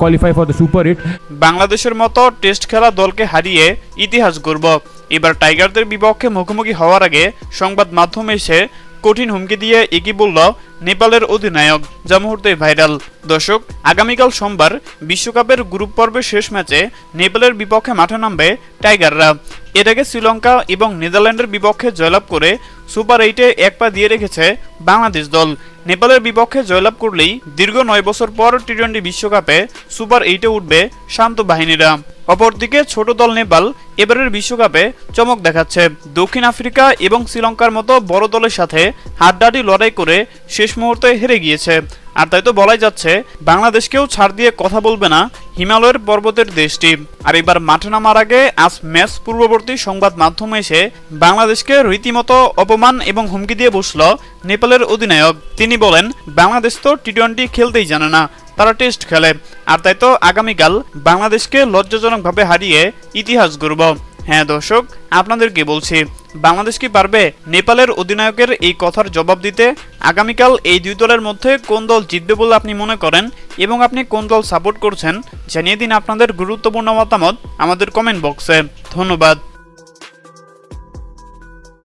qualify for the Super 8. বাংলাদেশের মতো test খেলা দলকে হারিয়ে ইতিহাস গড়ব এবার টাইগারদের বিপক্ষে মুখোমুখি হওয়ার আগে সংবাদ মাধ্যমে এসে কঠিন হুমকি দিয়ে এগিয়ে বলল নেপালের অধিনায়ক, যা মুহূর্তে ভাইরাল। দর্শক, আগামীকাল সোমবার বিশ্বকাপের গ্রুপ পর্বের শেষ ম্যাচে নেপালের বিপক্ষে মাঠে নামবে টাইগাররা। এর আগে শ্রীলঙ্কা এবং নেদারল্যান্ডের বিপক্ষে জয়লাভ করে সুপার এইটে এক পা দিয়ে রেখেছে বাংলাদেশ দল। নেপালের বিপক্ষে জয়লাভ করলেই দীর্ঘ নয় বছর পর টি টোয়েন্টি বিশ্বকাপে সুপার এইটে উঠবে শান্ত বাহিনীরা। অপরদিকে ছোট দল নেপাল এবারের বিশ্বকাপে চমক দেখাচ্ছে। দক্ষিণ আফ্রিকা এবং শ্রীলঙ্কার মতো বড় দলের সাথে হাড্ডাহাড্ডি লড়াই করে শেষ মুহূর্তে হেরে গিয়েছে। আর তাই তো বলাই যাচ্ছে, বাংলাদেশকেও ছাড় দিয়ে কথা বলবে না হিমালয়ের পর্বতের দেশটি। আর এবার মাঠে নামার আগে আজ ম্যাচ পূর্ববর্তী সংবাদ মাধ্যমে এসে বাংলাদেশকে রীতিমতো অপমান এবং হুমকি দিয়ে বসল নেপালের অধিনায়ক। তিনি বলেন, বাংলাদেশ তো টি টোয়েন্টি খেলতেই জানে না, তারা টেস্ট খেলে। আর তাই তো আগামীকাল বাংলাদেশকে লজ্জাজনকভাবে হারিয়ে ইতিহাস গড়ব। হ্যাঁ দর্শক আপনাদেরকে বলছি? বাংলাদেশ কি পারবে নেপালের অধিনায়কের এই কথার জবাব দিতে? আগামীকাল এই দুই দলের মধ্যে কোন দল জিতবে বলে আপনি মনে করেন এবং আপনি কোন দল সাপোর্ট করছেন জানিয়ে দিন আপনাদের গুরুত্বপূর্ণ মতামত আমাদের কমেন্ট বক্সে ধন্যবাদ।